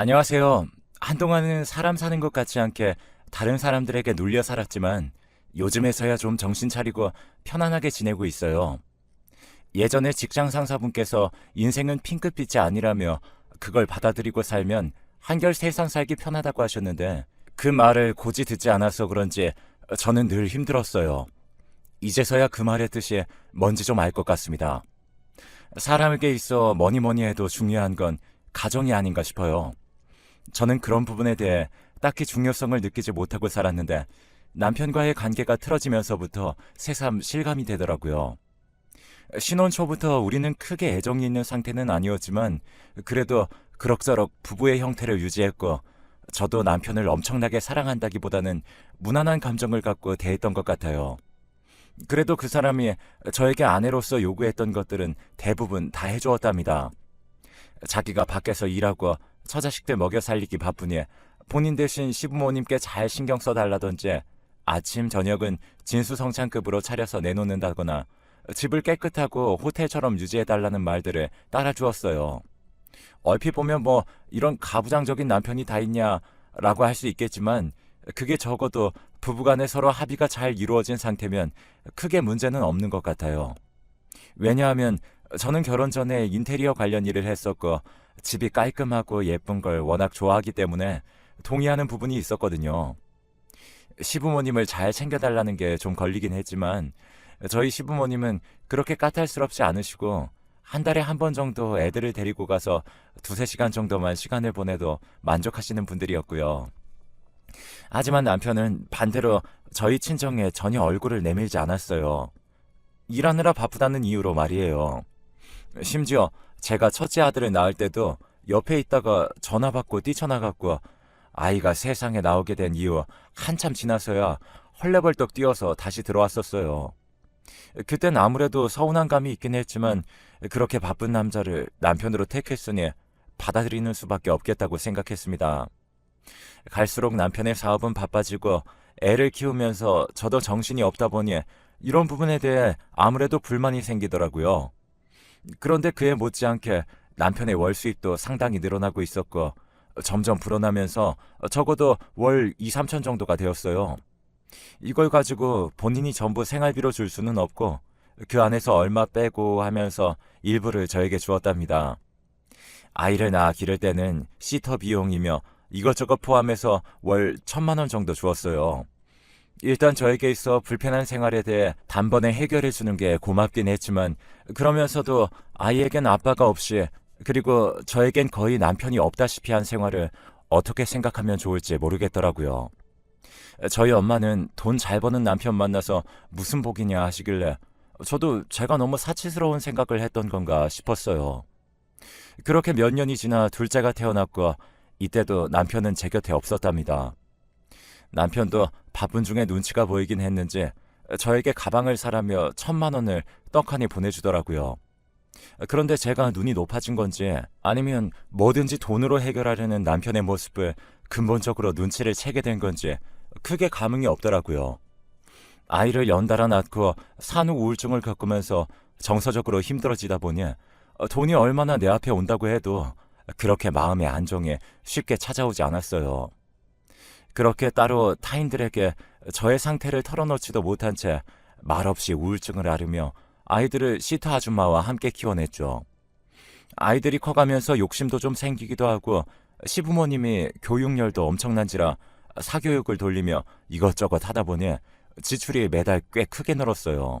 안녕하세요. 한동안은 사람 사는 것 같지 않게 다른 사람들에게 눌려 살았지만 요즘에서야 좀 정신 차리고 편안하게 지내고 있어요. 예전에 직장 상사분께서 인생은 핑크빛이 아니라며 그걸 받아들이고 살면 한결 세상 살기 편하다고 하셨는데 그 말을 고지 듣지 않아서 그런지 저는 늘 힘들었어요. 이제서야 그 말의 뜻이 뭔지 좀 알 것 같습니다. 사람에게 있어 뭐니 뭐니 해도 중요한 건 가정이 아닌가 싶어요. 저는 그런 부분에 대해 딱히 중요성을 느끼지 못하고 살았는데 남편과의 관계가 틀어지면서부터 새삼 실감이 되더라고요. 신혼 초부터 우리는 크게 애정이 있는 상태는 아니었지만 그래도 그럭저럭 부부의 형태를 유지했고 저도 남편을 엄청나게 사랑한다기보다는 무난한 감정을 갖고 대했던 것 같아요. 그래도 그 사람이 저에게 아내로서 요구했던 것들은 대부분 다 해주었답니다. 자기가 밖에서 일하고 처자식들 먹여 살리기 바쁘니 본인 대신 시부모님께 잘 신경 써달라던지 아침 저녁은 진수성찬급으로 차려서 내놓는다거나 집을 깨끗하고 호텔처럼 유지해달라는 말들을 따라주었어요. 얼핏 보면 뭐 이런 가부장적인 남편이 다 있냐라고 할 수 있겠지만 그게 적어도 부부간에 서로 합의가 잘 이루어진 상태면 크게 문제는 없는 것 같아요. 왜냐하면 저는 결혼 전에 인테리어 관련 일을 했었고 집이 깔끔하고 예쁜 걸 워낙 좋아하기 때문에 동의하는 부분이 있었거든요. 시부모님을 잘 챙겨달라는 게 좀 걸리긴 했지만 저희 시부모님은 그렇게 까탈스럽지 않으시고 한 달에 한 번 정도 애들을 데리고 가서 두세 시간 정도만 시간을 보내도 만족하시는 분들이었고요. 하지만 남편은 반대로 저희 친정에 전혀 얼굴을 내밀지 않았어요. 일하느라 바쁘다는 이유로 말이에요. 심지어 제가 첫째 아들을 낳을 때도 옆에 있다가 전화 받고 뛰쳐나갔고 아이가 세상에 나오게 된 이후 한참 지나서야 헐레벌떡 뛰어서 다시 들어왔었어요. 그땐 아무래도 서운한 감이 있긴 했지만 그렇게 바쁜 남자를 남편으로 택했으니 받아들이는 수밖에 없겠다고 생각했습니다. 갈수록 남편의 사업은 바빠지고 애를 키우면서 저도 정신이 없다 보니 이런 부분에 대해 아무래도 불만이 생기더라고요. 그런데 그에 못지않게 남편의 월 수입도 상당히 늘어나고 있었고 점점 불어나면서 적어도 월 2, 3천 정도가 되었어요. 이걸 가지고 본인이 전부 생활비로 줄 수는 없고 그 안에서 얼마 빼고 하면서 일부를 저에게 주었답니다. 아이를 낳아 기를 때는 시터 비용이며 이것저것 포함해서 월 천만 원 정도 주었어요. 일단 저에게 있어 불편한 생활에 대해 단번에 해결해 주는 게 고맙긴 했지만 그러면서도 아이에겐 아빠가 없이 그리고 저에겐 거의 남편이 없다시피 한 생활을 어떻게 생각하면 좋을지 모르겠더라고요. 저희 엄마는 돈 잘 버는 남편 만나서 무슨 복이냐 하시길래 저도 제가 너무 사치스러운 생각을 했던 건가 싶었어요. 그렇게 몇 년이 지나 둘째가 태어났고 이때도 남편은 제 곁에 없었답니다. 남편도 바쁜 중에 눈치가 보이긴 했는지 저에게 가방을 사라며 천만 원을 떡하니 보내주더라고요. 그런데 제가 눈이 높아진 건지 아니면 뭐든지 돈으로 해결하려는 남편의 모습을 근본적으로 눈치를 채게 된 건지 크게 감흥이 없더라고요. 아이를 연달아 낳고 산후 우울증을 겪으면서 정서적으로 힘들어지다 보니 돈이 얼마나 내 앞에 온다고 해도 그렇게 마음의 안정이 쉽게 찾아오지 않았어요. 그렇게 따로 타인들에게 저의 상태를 털어놓지도 못한 채 말없이 우울증을 앓으며 아이들을 시터 아줌마와 함께 키워냈죠. 아이들이 커가면서 욕심도 좀 생기기도 하고 시부모님이 교육열도 엄청난지라 사교육을 돌리며 이것저것 하다 보니 지출이 매달 꽤 크게 늘었어요.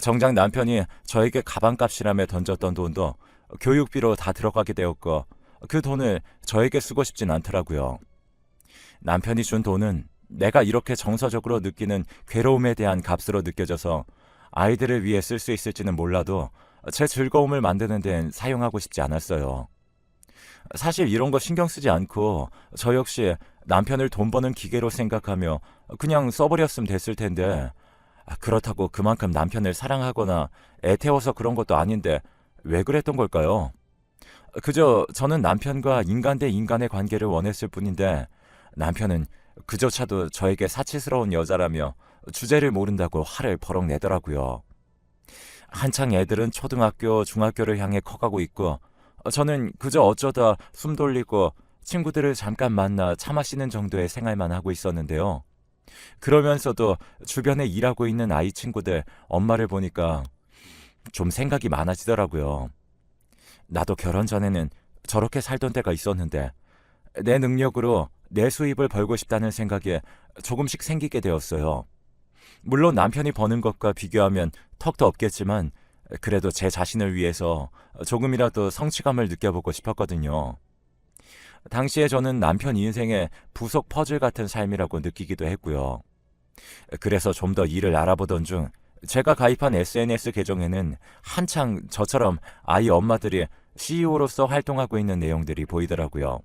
정작 남편이 저에게 가방값이라며 던졌던 돈도 교육비로 다 들어가게 되었고 그 돈을 저에게 쓰고 싶진 않더라고요. 남편이 준 돈은 내가 이렇게 정서적으로 느끼는 괴로움에 대한 값으로 느껴져서 아이들을 위해 쓸 수 있을지는 몰라도 제 즐거움을 만드는 데는 사용하고 싶지 않았어요. 사실 이런 거 신경 쓰지 않고 저 역시 남편을 돈 버는 기계로 생각하며 그냥 써버렸으면 됐을 텐데 아, 그렇다고 그만큼 남편을 사랑하거나 애태워서 그런 것도 아닌데 왜 그랬던 걸까요? 그저 저는 남편과 인간 대 인간의 관계를 원했을 뿐인데 남편은 그조차도 저에게 사치스러운 여자라며 주제를 모른다고 화를 버럭 내더라고요. 한창 애들은 초등학교, 중학교를 향해 커가고 있고 저는 그저 어쩌다 숨 돌리고 친구들을 잠깐 만나 차 마시는 정도의 생활만 하고 있었는데요. 그러면서도 주변에 일하고 있는 아이 친구들 엄마를 보니까 좀 생각이 많아지더라고요. 나도 결혼 전에는 저렇게 살던 때가 있었는데 내 능력으로 내 수입을 벌고 싶다는 생각이 조금씩 생기게 되었어요. 물론 남편이 버는 것과 비교하면 턱도 없겠지만 그래도 제 자신을 위해서 조금이라도 성취감을 느껴보고 싶었거든요. 당시에 저는 남편 인생의 부속 퍼즐 같은 삶이라고 느끼기도 했고요. 그래서 좀 더 일을 알아보던 중 제가 가입한 SNS 계정에는 한창 저처럼 아이 엄마들이 CEO로서 활동하고 있는 내용들이 보이더라고요.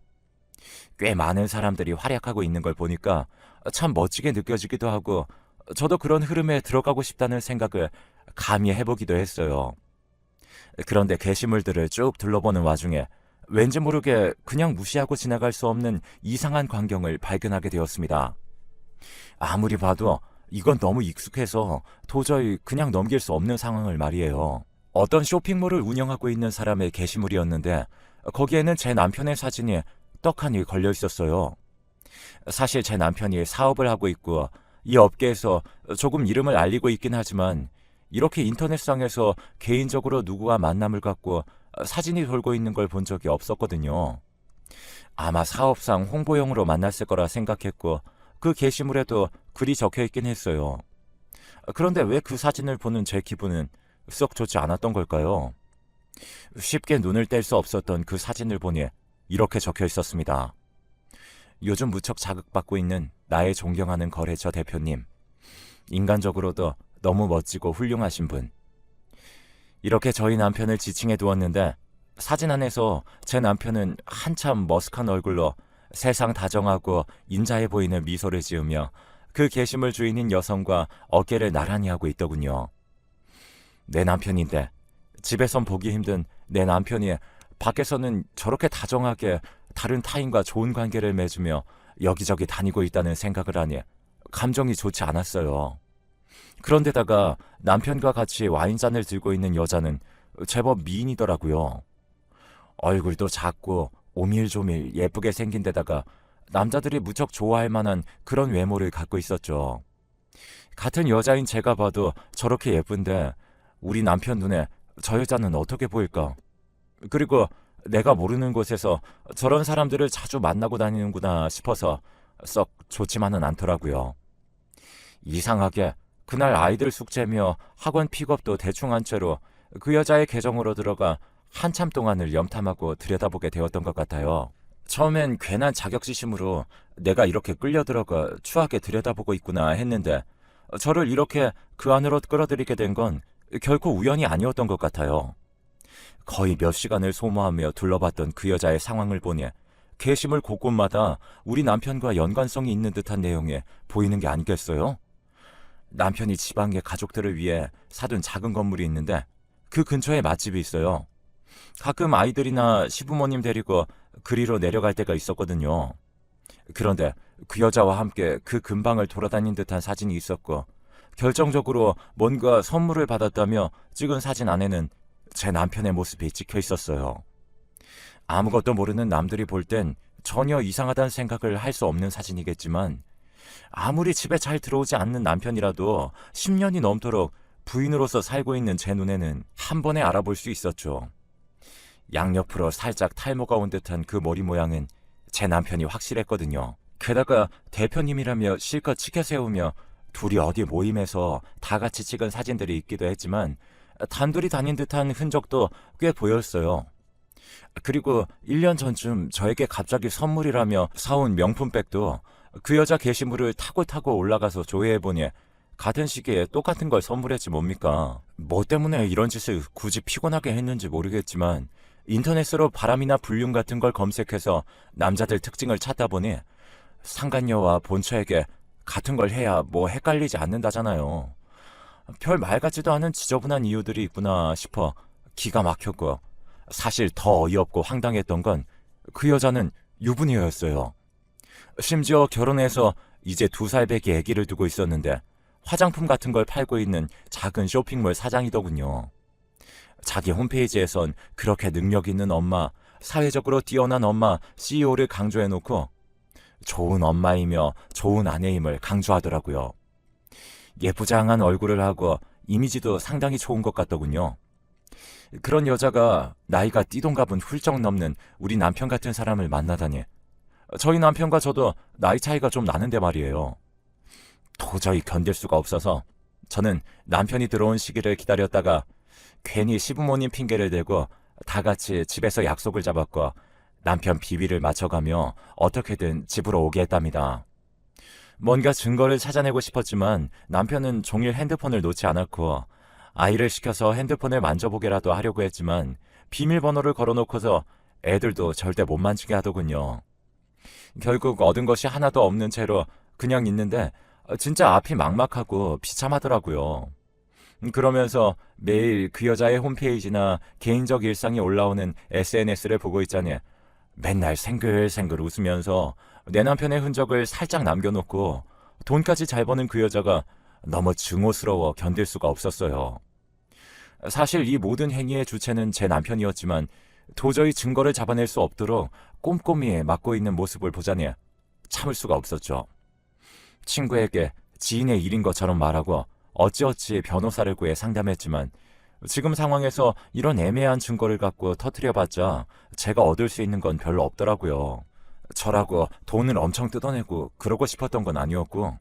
꽤 많은 사람들이 활약하고 있는 걸 보니까 참 멋지게 느껴지기도 하고 저도 그런 흐름에 들어가고 싶다는 생각을 감히 해보기도 했어요. 그런데 게시물들을 쭉 둘러보는 와중에 왠지 모르게 그냥 무시하고 지나갈 수 없는 이상한 광경을 발견하게 되었습니다. 아무리 봐도 이건 너무 익숙해서 도저히 그냥 넘길 수 없는 상황을 말이에요. 어떤 쇼핑몰을 운영하고 있는 사람의 게시물이었는데 거기에는 제 남편의 사진이 떡하니 걸려 있었어요. 사실 제 남편이 사업을 하고 있고 이 업계에서 조금 이름을 알리고 있긴 하지만 이렇게 인터넷상에서 개인적으로 누구와 만남을 갖고 사진이 돌고 있는 걸 본 적이 없었거든요. 아마 사업상 홍보용으로 만났을 거라 생각했고 그 게시물에도 글이 적혀 있긴 했어요. 그런데 왜 그 사진을 보는 제 기분은 썩 좋지 않았던 걸까요? 쉽게 눈을 뗄 수 없었던 그 사진을 보니 이렇게 적혀 있었습니다. 요즘 무척 자극받고 있는 나의 존경하는 거래처 대표님. 인간적으로도 너무 멋지고 훌륭하신 분. 이렇게 저희 남편을 지칭해 두었는데 사진 안에서 제 남편은 한참 머쓱한 얼굴로 세상 다정하고 인자해 보이는 미소를 지으며 그 게시물 주인인 여성과 어깨를 나란히 하고 있더군요. 내 남편인데 집에선 보기 힘든 내 남편이 밖에서는 저렇게 다정하게 다른 타인과 좋은 관계를 맺으며 여기저기 다니고 있다는 생각을 하니 감정이 좋지 않았어요. 그런데다가 남편과 같이 와인잔을 들고 있는 여자는 제법 미인이더라고요. 얼굴도 작고 오밀조밀 예쁘게 생긴 데다가 남자들이 무척 좋아할 만한 그런 외모를 갖고 있었죠. 같은 여자인 제가 봐도 저렇게 예쁜데 우리 남편 눈에 저 여자는 어떻게 보일까? 그리고 내가 모르는 곳에서 저런 사람들을 자주 만나고 다니는구나 싶어서 썩 좋지만은 않더라고요. 이상하게 그날 아이들 숙제며 학원 픽업도 대충 한 채로 그 여자의 계정으로 들어가 한참 동안을 염탐하고 들여다보게 되었던 것 같아요. 처음엔 괜한 자격지심으로 내가 이렇게 끌려 들어가 추하게 들여다보고 있구나 했는데 저를 이렇게 그 안으로 끌어들이게 된 건 결코 우연이 아니었던 것 같아요. 거의 몇 시간을 소모하며 둘러봤던 그 여자의 상황을 보니 게시물 곳곳마다 우리 남편과 연관성이 있는 듯한 내용이 보이는 게 아니겠어요? 남편이 지방의 가족들을 위해 사둔 작은 건물이 있는데 그 근처에 맛집이 있어요. 가끔 아이들이나 시부모님 데리고 그리로 내려갈 때가 있었거든요. 그런데 그 여자와 함께 그 근방을 돌아다닌 듯한 사진이 있었고 결정적으로 뭔가 선물을 받았다며 찍은 사진 안에는 제 남편의 모습이 찍혀 있었어요. 아무것도 모르는 남들이 볼 땐 전혀 이상하다는 생각을 할 수 없는 사진이겠지만 아무리 집에 잘 들어오지 않는 남편이라도 10년이 넘도록 부인으로서 살고 있는 제 눈에는 한 번에 알아볼 수 있었죠. 양옆으로 살짝 탈모가 온 듯한 그 머리 모양은 제 남편이 확실했거든요. 게다가 대표님이라며 실컷 치켜 세우며 둘이 어디 모임에서 다 같이 찍은 사진들이 있기도 했지만 단둘이 다닌 듯한 흔적도 꽤 보였어요. 그리고 1년 전쯤 저에게 갑자기 선물이라며 사온 명품백도 그 여자 게시물을 타고 타고 올라가서 조회해보니 같은 시기에 똑같은 걸 선물했지 뭡니까. 뭐 때문에 이런 짓을 굳이 피곤하게 했는지 모르겠지만 인터넷으로 바람이나 불륜 같은 걸 검색해서 남자들 특징을 찾다 보니 상간녀와 본처에게 같은 걸 해야 뭐 헷갈리지 않는다잖아요. 별 말 같지도 않은 지저분한 이유들이 있구나 싶어 기가 막혔고 사실 더 어이없고 황당했던 건 그 여자는 유부녀였어요. 심지어 결혼해서 이제 두 살배기 아기를 두고 있었는데 화장품 같은 걸 팔고 있는 작은 쇼핑몰 사장이더군요. 자기 홈페이지에선 그렇게 능력 있는 엄마, 사회적으로 뛰어난 엄마 CEO를 강조해놓고 좋은 엄마이며 좋은 아내임을 강조하더라고요. 예쁘장한 얼굴을 하고 이미지도 상당히 좋은 것 같더군요. 그런 여자가 나이가 띠동갑은 훌쩍 넘는 우리 남편 같은 사람을 만나다니. 저희 남편과 저도 나이 차이가 좀 나는데 말이에요. 도저히 견딜 수가 없어서 저는 남편이 들어온 시기를 기다렸다가 괜히 시부모님 핑계를 대고 다 같이 집에서 약속을 잡았고 남편 비위를 맞춰가며 어떻게든 집으로 오게 했답니다. 뭔가 증거를 찾아내고 싶었지만 남편은 종일 핸드폰을 놓지 않았고 아이를 시켜서 핸드폰을 만져보게라도 하려고 했지만 비밀번호를 걸어놓고서 애들도 절대 못 만지게 하더군요. 결국 얻은 것이 하나도 없는 채로 그냥 있는데 진짜 앞이 막막하고 비참하더라고요. 그러면서 매일 그 여자의 홈페이지나 개인적 일상이 올라오는 SNS를 보고 있자니 맨날 생글생글 웃으면서 내 남편의 흔적을 살짝 남겨놓고 돈까지 잘 버는 그 여자가 너무 증오스러워 견딜 수가 없었어요. 사실 이 모든 행위의 주체는 제 남편이었지만 도저히 증거를 잡아낼 수 없도록 꼼꼼히 막고 있는 모습을 보자니 참을 수가 없었죠. 친구에게 지인의 일인 것처럼 말하고 어찌어찌 변호사를 구해 상담했지만 지금 상황에서 이런 애매한 증거를 갖고 터트려봤자 제가 얻을 수 있는 건 별로 없더라고요. 저라고 돈을 엄청 뜯어내고 그러고 싶었던 건 아니었고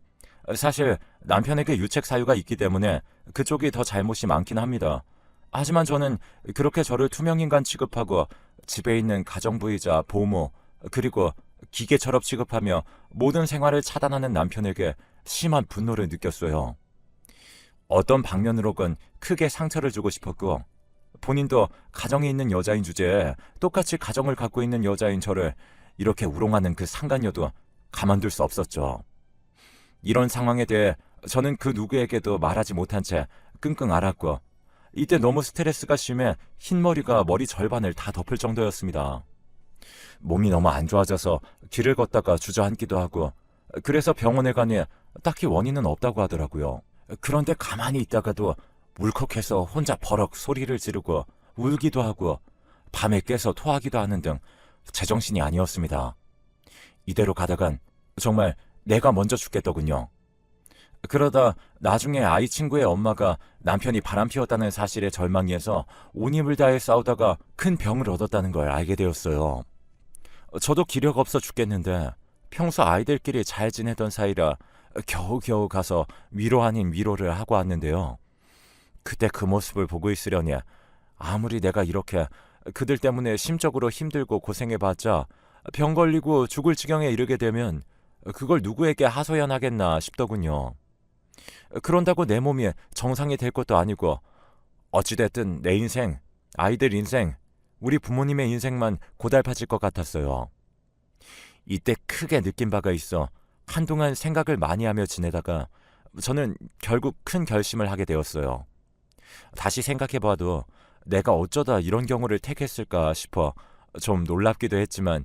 사실 남편에게 유책 사유가 있기 때문에 그쪽이 더 잘못이 많긴 합니다. 하지만 저는 그렇게 저를 투명인간 취급하고 집에 있는 가정부이자 보모 그리고 기계처럼 취급하며 모든 생활을 차단하는 남편에게 심한 분노를 느꼈어요. 어떤 방면으로건 크게 상처를 주고 싶었고 본인도 가정에 있는 여자인 주제에 똑같이 가정을 갖고 있는 여자인 저를 이렇게 우롱하는 그 상간녀도 가만둘 수 없었죠. 이런 상황에 대해 저는 그 누구에게도 말하지 못한 채 끙끙 앓았고 이때 너무 스트레스가 심해 흰머리가 머리 절반을 다 덮을 정도였습니다. 몸이 너무 안 좋아져서 길을 걷다가 주저앉기도 하고 그래서 병원에 가니 딱히 원인은 없다고 하더라고요. 그런데 가만히 있다가도 울컥해서 혼자 버럭 소리를 지르고 울기도 하고 밤에 깨서 토하기도 하는 등 제정신이 아니었습니다. 이대로 가다간 정말 내가 먼저 죽겠더군요. 그러다 나중에 아이 친구의 엄마가 남편이 바람 피웠다는 사실에 절망해서 온 힘을 다해 싸우다가 큰 병을 얻었다는 걸 알게 되었어요. 저도 기력 없어 죽겠는데 평소 아이들끼리 잘 지내던 사이라 겨우겨우 가서 위로 아닌 위로를 하고 왔는데요. 그때 그 모습을 보고 있으려니 아무리 내가 이렇게 그들 때문에 심적으로 힘들고 고생해봤자 병 걸리고 죽을 지경에 이르게 되면 그걸 누구에게 하소연하겠나 싶더군요. 그런다고 내 몸이 정상이 될 것도 아니고 어찌됐든 내 인생, 아이들 인생, 우리 부모님의 인생만 고달파질 것 같았어요. 이때 크게 느낀 바가 있어 한동안 생각을 많이 하며 지내다가 저는 결국 큰 결심을 하게 되었어요. 다시 생각해봐도 내가 어쩌다 이런 경우를 택했을까 싶어 좀 놀랍기도 했지만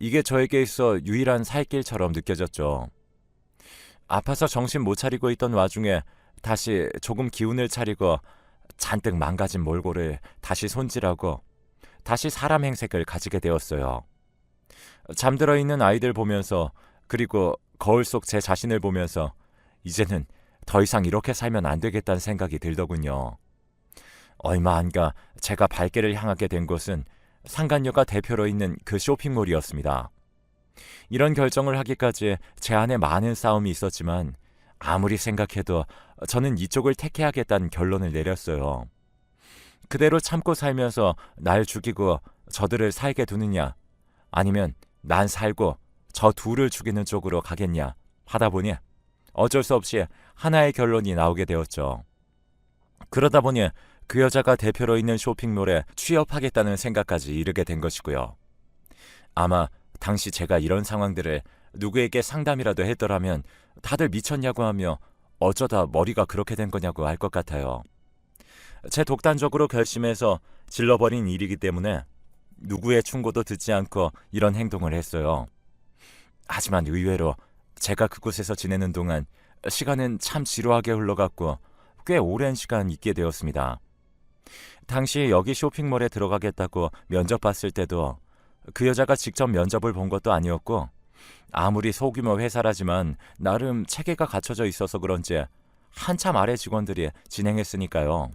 이게 저에게 있어 유일한 살길처럼 느껴졌죠. 아파서 정신 못 차리고 있던 와중에 다시 조금 기운을 차리고 잔뜩 망가진 몰골을 다시 손질하고 다시 사람 행색을 가지게 되었어요. 잠들어 있는 아이들 보면서 그리고 거울 속 제 자신을 보면서 이제는 더 이상 이렇게 살면 안 되겠다는 생각이 들더군요. 얼마 안가 제가 발길을 향하게 된 곳은 상간녀가 대표로 있는 그 쇼핑몰이었습니다. 이런 결정을 하기까지 제 안에 많은 싸움이 있었지만 아무리 생각해도 저는 이쪽을 택해야겠다는 결론을 내렸어요. 그대로 참고 살면서 날 죽이고 저들을 살게 두느냐, 아니면 난 살고 저 둘을 죽이는 쪽으로 가겠냐 하다 보니 어쩔 수 없이 하나의 결론이 나오게 되었죠. 그러다 보니 그 여자가 대표로 있는 쇼핑몰에 취업하겠다는 생각까지 이르게 된 것이고요. 아마 당시 제가 이런 상황들을 누구에게 상담이라도 했더라면 다들 미쳤냐고 하며 어쩌다 머리가 그렇게 된 거냐고 할 것 같아요. 제 독단적으로 결심해서 질러버린 일이기 때문에 누구의 충고도 듣지 않고 이런 행동을 했어요. 하지만 의외로 제가 그곳에서 지내는 동안 시간은 참 지루하게 흘러갔고 꽤 오랜 시간 있게 되었습니다. 당시 여기 쇼핑몰에 들어가겠다고 면접 봤을 때도 그 여자가 직접 면접을 본 것도 아니었고 아무리 소규모 회사라지만 나름 체계가 갖춰져 있어서 그런지 한참 아래 직원들이 진행했으니까요.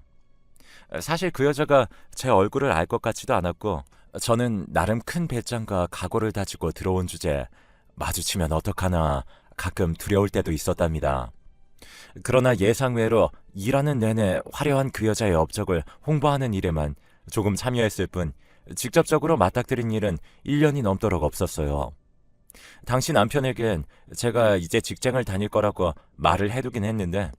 사실 그 여자가 제 얼굴을 알 것 같지도 않았고 저는 나름 큰 배짱과 각오를 다지고 들어온 주제 마주치면 어떡하나 가끔 두려울 때도 있었답니다. 그러나 예상외로 일하는 내내 화려한 그 여자의 업적을 홍보하는 일에만 조금 참여했을 뿐 직접적으로 맞닥뜨린 일은 1년이 넘도록 없었어요. 당시 남편에겐 제가 이제 직장을 다닐 거라고 말을 해두긴 했는데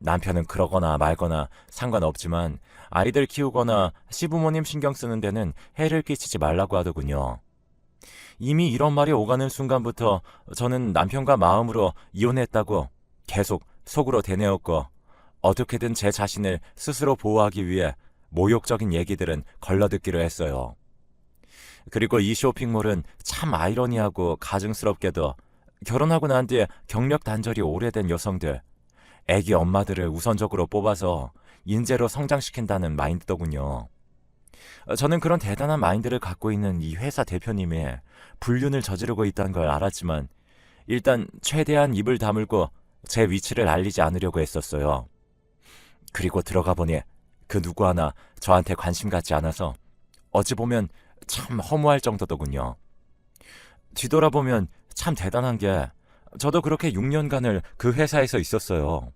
남편은 그러거나 말거나 상관없지만 아이들 키우거나 시부모님 신경 쓰는 데는 해를 끼치지 말라고 하더군요. 이미 이런 말이 오가는 순간부터 저는 남편과 마음으로 이혼했다고 계속 속으로 대내었고 어떻게든 제 자신을 스스로 보호하기 위해 모욕적인 얘기들은 걸러듣기로 했어요. 그리고 이 쇼핑몰은 참 아이러니하고 가증스럽게도 결혼하고 난 뒤에 경력 단절이 오래된 여성들, 애기 엄마들을 우선적으로 뽑아서 인재로 성장시킨다는 마인드더군요. 어, 저는 그런 대단한 마인드를 갖고 있는 이 회사 대표님이 불륜을 저지르고 있다는 걸 알았지만 일단 최대한 입을 다물고 제 위치를 알리지 않으려고 했었어요. 그리고 들어가 보니 그 누구 하나 저한테 관심 갖지 않아서 어찌 보면 참 허무할 정도더군요. 뒤돌아보면 참 대단한 게 저도 그렇게 6년간을 그 회사에서 있었어요.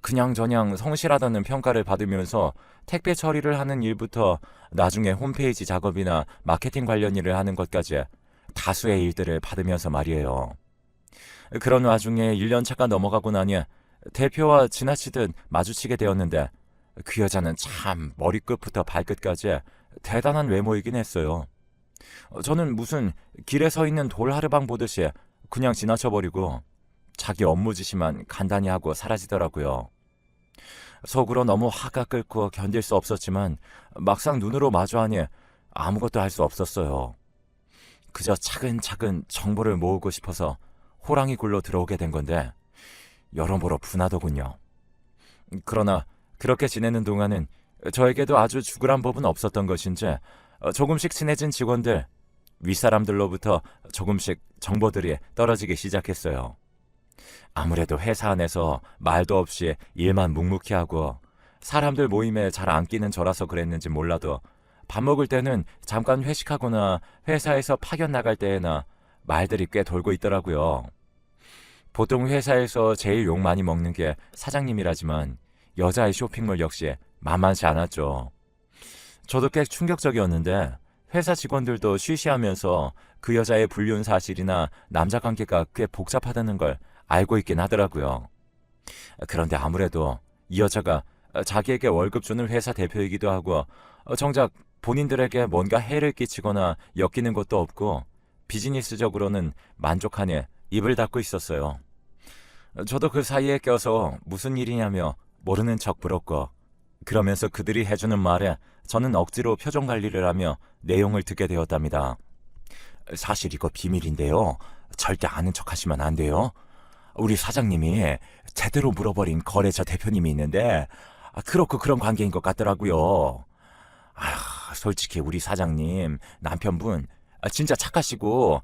그냥저냥 성실하다는 평가를 받으면서 택배 처리를 하는 일부터 나중에 홈페이지 작업이나 마케팅 관련 일을 하는 것까지 다수의 일들을 받으면서 말이에요. 그런 와중에 1년 차가 넘어가고 나니 대표와 지나치듯 마주치게 되었는데 그 여자는 참 머리끝부터 발끝까지 대단한 외모이긴 했어요. 저는 무슨 길에 서 있는 돌 하르방 보듯이 그냥 지나쳐버리고 자기 업무 지시만 간단히 하고 사라지더라고요. 속으로 너무 화가 끓고 견딜 수 없었지만 막상 눈으로 마주하니 아무것도 할 수 없었어요. 그저 차근차근 정보를 모으고 싶어서 호랑이 굴로 들어오게 된 건데 여러모로 분하더군요. 그러나 그렇게 지내는 동안은 저에게도 아주 죽으란 법은 없었던 것인지 조금씩 친해진 직원들, 윗사람들로부터 조금씩 정보들이 떨어지기 시작했어요. 아무래도 회사 안에서 말도 없이 일만 묵묵히 하고 사람들 모임에 잘 안 끼는 저라서 그랬는지 몰라도 밥 먹을 때는 잠깐 회식하거나 회사에서 파견 나갈 때에나 말들이 꽤 돌고 있더라고요. 보통 회사에서 제일 욕 많이 먹는 게 사장님이라지만 여자의 쇼핑몰 역시 만만치 않았죠. 저도 꽤 충격적이었는데 회사 직원들도 쉬쉬하면서 그 여자의 불륜 사실이나 남자 관계가 꽤 복잡하다는 걸 알고 있긴 하더라고요. 그런데 아무래도 이 여자가 자기에게 월급 주는 회사 대표이기도 하고 정작 본인들에게 뭔가 해를 끼치거나 엮이는 것도 없고 비즈니스적으로는 만족하니 입을 닫고 있었어요. 저도 그 사이에 껴서 무슨 일이냐며 모르는 척 부럽고 그러면서 그들이 해주는 말에 저는 억지로 표정 관리를 하며 내용을 듣게 되었답니다. 사실 이거 비밀인데요. 절대 아는 척 하시면 안 돼요. 우리 사장님이 제대로 물어버린 거래처 대표님이 있는데 아, 그렇고 그런 관계인 것 같더라고요. 아, 솔직히 우리 사장님 남편분 아, 진짜 착하시고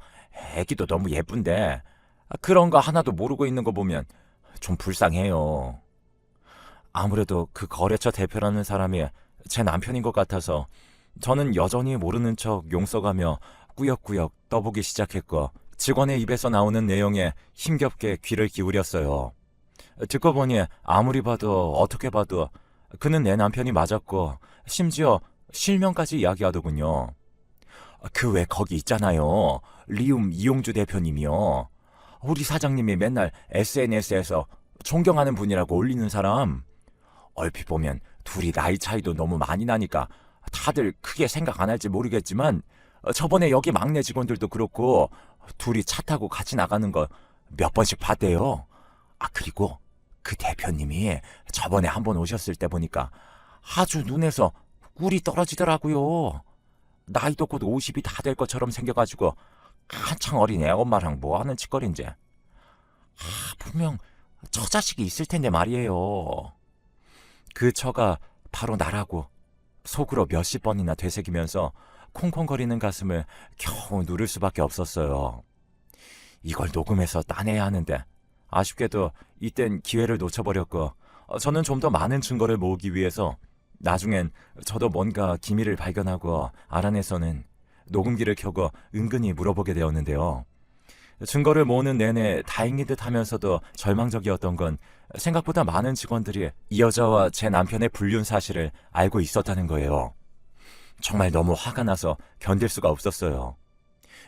애기도 너무 예쁜데 아, 그런 거 하나도 모르고 있는 거 보면 좀 불쌍해요. 아무래도 그 거래처 대표라는 사람이 제 남편인 것 같아서 저는 여전히 모르는 척 용서가며 꾸역꾸역 떠보기 시작했고 직원의 입에서 나오는 내용에 힘겹게 귀를 기울였어요. 듣고 보니 아무리 봐도 어떻게 봐도 그는 내 남편이 맞았고 심지어 실명까지 이야기하더군요. 그 왜 거기 있잖아요. 리움 이용주 대표님이요. 우리 사장님이 맨날 SNS에서 존경하는 분이라고 올리는 사람. 얼핏 보면 둘이 나이 차이도 너무 많이 나니까 다들 크게 생각 안 할지 모르겠지만 저번에 여기 막내 직원들도 그렇고 둘이 차 타고 같이 나가는 거 몇 번씩 봤대요. 아 그리고 그 대표님이 저번에 한 번 오셨을 때 보니까 아주 눈에서 꿀이 떨어지더라고요. 나이도 곧 50이 다 될 것처럼 생겨가지고 한창 어린 애 엄마랑 뭐 하는 짓거리인지. 아, 분명 저 자식이 있을 텐데 말이에요. 그 처가 바로 나라고 속으로 몇십 번이나 되새기면서 콩콩거리는 가슴을 겨우 누를 수밖에 없었어요. 이걸 녹음해서 따내야 하는데 아쉽게도 이땐 기회를 놓쳐버렸고 어, 저는 좀 더 많은 증거를 모으기 위해서 나중엔 저도 뭔가 기밀을 발견하고 알아내서는 녹음기를 켜고 은근히 물어보게 되었는데요. 증거를 모으는 내내 다행인 듯 하면서도 절망적이었던 건 생각보다 많은 직원들이 이 여자와 제 남편의 불륜 사실을 알고 있었다는 거예요. 정말 너무 화가 나서 견딜 수가 없었어요.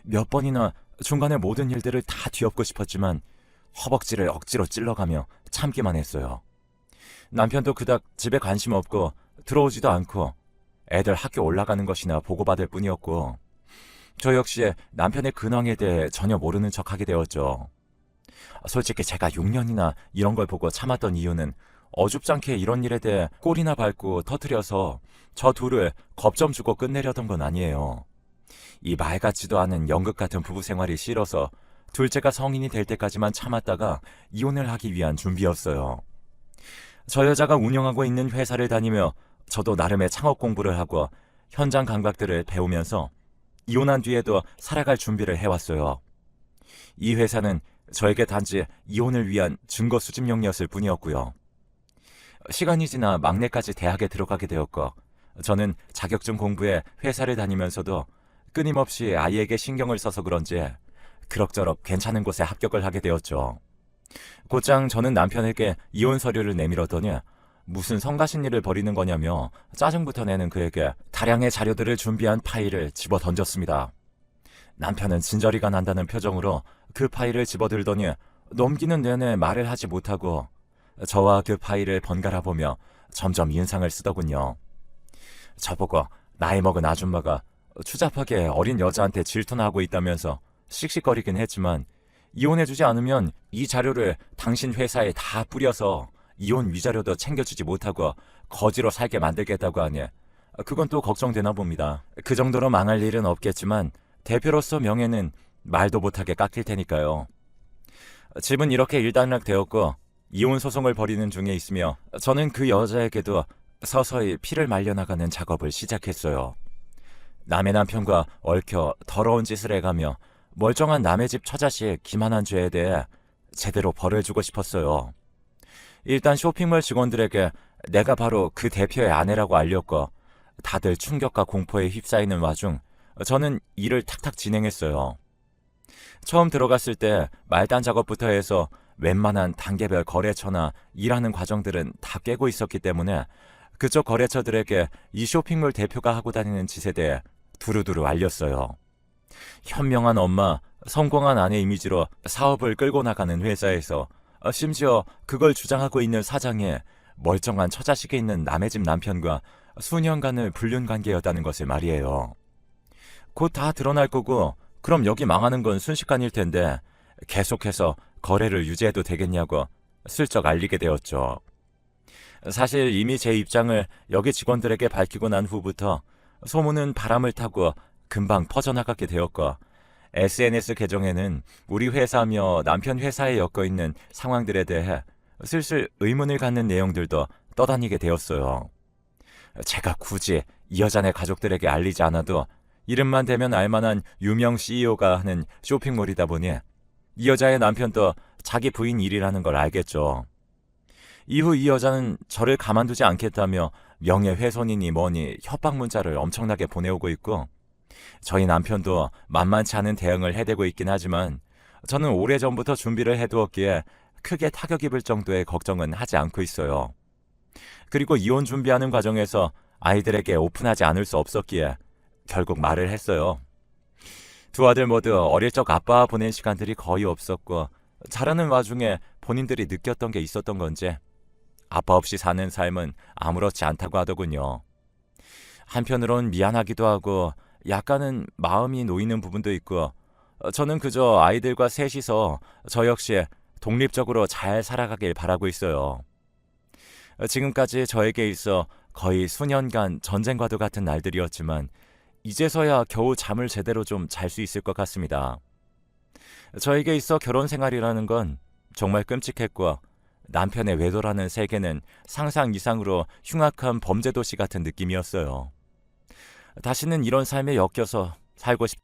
몇 번이나 중간에 모든 일들을 다 뒤엎고 싶었지만 허벅지를 억지로 찔러가며 참기만 했어요. 남편도 그닥 집에 관심 없고 들어오지도 않고 애들 학교 올라가는 것이나 보고받을 뿐이었고 저 역시 남편의 근황에 대해 전혀 모르는 척하게 되었죠. 솔직히 제가 6년이나 이런 걸 보고 참았던 이유는 어줍잖게 이런 일에 대해 꼬리나 밟고 터트려서 저 둘을 겁 좀 주고 끝내려던 건 아니에요. 이 말 같지도 않은 연극 같은 부부 생활이 싫어서 둘째가 성인이 될 때까지만 참았다가 이혼을 하기 위한 준비였어요. 저 여자가 운영하고 있는 회사를 다니며 저도 나름의 창업 공부를 하고 현장 감각들을 배우면서 이혼한 뒤에도 살아갈 준비를 해왔어요. 이 회사는 저에게 단지 이혼을 위한 증거 수집용이었을 뿐이었고요. 시간이 지나 막내까지 대학에 들어가게 되었고 저는 자격증 공부에 회사를 다니면서도 끊임없이 아이에게 신경을 써서 그런지 그럭저럭 괜찮은 곳에 합격을 하게 되었죠. 곧장 저는 남편에게 이혼 서류를 내밀었더니 무슨 성가신 일을 벌이는 거냐며 짜증부터 내는 그에게 다량의 자료들을 준비한 파일을 집어 던졌습니다. 남편은 진저리가 난다는 표정으로 그 파일을 집어들더니 넘기는 내내 말을 하지 못하고 저와 그 파일을 번갈아 보며 점점 인상을 쓰더군요. 저보고 나이 먹은 아줌마가 추잡하게 어린 여자한테 질투나 하고 있다면서 씩씩거리긴 했지만 이혼해주지 않으면 이 자료를 당신 회사에 다 뿌려서 이혼 위자료도 챙겨주지 못하고 거지로 살게 만들겠다고 하니 그건 또 걱정되나 봅니다. 그 정도로 망할 일은 없겠지만 대표로서 명예는 말도 못하게 깎일 테니까요. 집은 이렇게 일단락 되었고 이혼 소송을 벌이는 중에 있으며 저는 그 여자에게도 서서히 피를 말려나가는 작업을 시작했어요. 남의 남편과 얽혀 더러운 짓을 해가며 멀쩡한 남의 집 처자식 기만한 죄에 대해 제대로 벌을 주고 싶었어요. 일단 쇼핑몰 직원들에게 내가 바로 그 대표의 아내라고 알렸고 다들 충격과 공포에 휩싸이는 와중 저는 일을 탁탁 진행했어요. 처음 들어갔을 때 말단 작업부터 해서 웬만한 단계별 거래처나 일하는 과정들은 다 깨고 있었기 때문에 그쪽 거래처들에게 이 쇼핑몰 대표가 하고 다니는 짓에 대해 두루두루 알렸어요. 현명한 엄마, 성공한 아내 이미지로 사업을 끌고 나가는 회사에서 어, 심지어 그걸 주장하고 있는 사장의 멀쩡한 처자식에 있는 남의 집 남편과 수년간의 불륜 관계였다는 것을 말이에요. 곧 다 드러날 거고 그럼 여기 망하는 건 순식간일 텐데 계속해서 거래를 유지해도 되겠냐고 슬쩍 알리게 되었죠. 사실 이미 제 입장을 여기 직원들에게 밝히고 난 후부터 소문은 바람을 타고 금방 퍼져나가게 되었고 SNS 계정에는 우리 회사며 남편 회사에 엮여 있는 상황들에 대해 슬슬 의문을 갖는 내용들도 떠다니게 되었어요. 제가 굳이 이 여자네 가족들에게 알리지 않아도 이름만 대면 알만한 유명 CEO가 하는 쇼핑몰이다 보니 이 여자의 남편도 자기 부인 일이라는 걸 알겠죠. 이후 이 여자는 저를 가만두지 않겠다며 명예훼손이니 뭐니 협박 문자를 엄청나게 보내오고 있고 저희 남편도 만만치 않은 대응을 해대고 있긴 하지만 저는 오래전부터 준비를 해두었기에 크게 타격 입을 정도의 걱정은 하지 않고 있어요. 그리고 이혼 준비하는 과정에서 아이들에게 오픈하지 않을 수 없었기에 결국 말을 했어요. 두 아들 모두 어릴 적 아빠와 보낸 시간들이 거의 없었고 자라는 와중에 본인들이 느꼈던 게 있었던 건지 아빠 없이 사는 삶은 아무렇지 않다고 하더군요. 한편으론 미안하기도 하고 약간은 마음이 놓이는 부분도 있고 어, 저는 그저 아이들과 셋이서 저 역시 독립적으로 잘 살아가길 바라고 있어요. 어, 지금까지 저에게 있어 거의 수년간 전쟁과도 같은 날들이었지만 이제서야 겨우 잠을 제대로 좀 잘 수 있을 것 같습니다. 저에게 있어 결혼 생활이라는 건 정말 끔찍했고 남편의 외도라는 세계는 상상 이상으로 흉악한 범죄 도시 같은 느낌이었어요. 다시는 이런 삶에 엮여서 살고 싶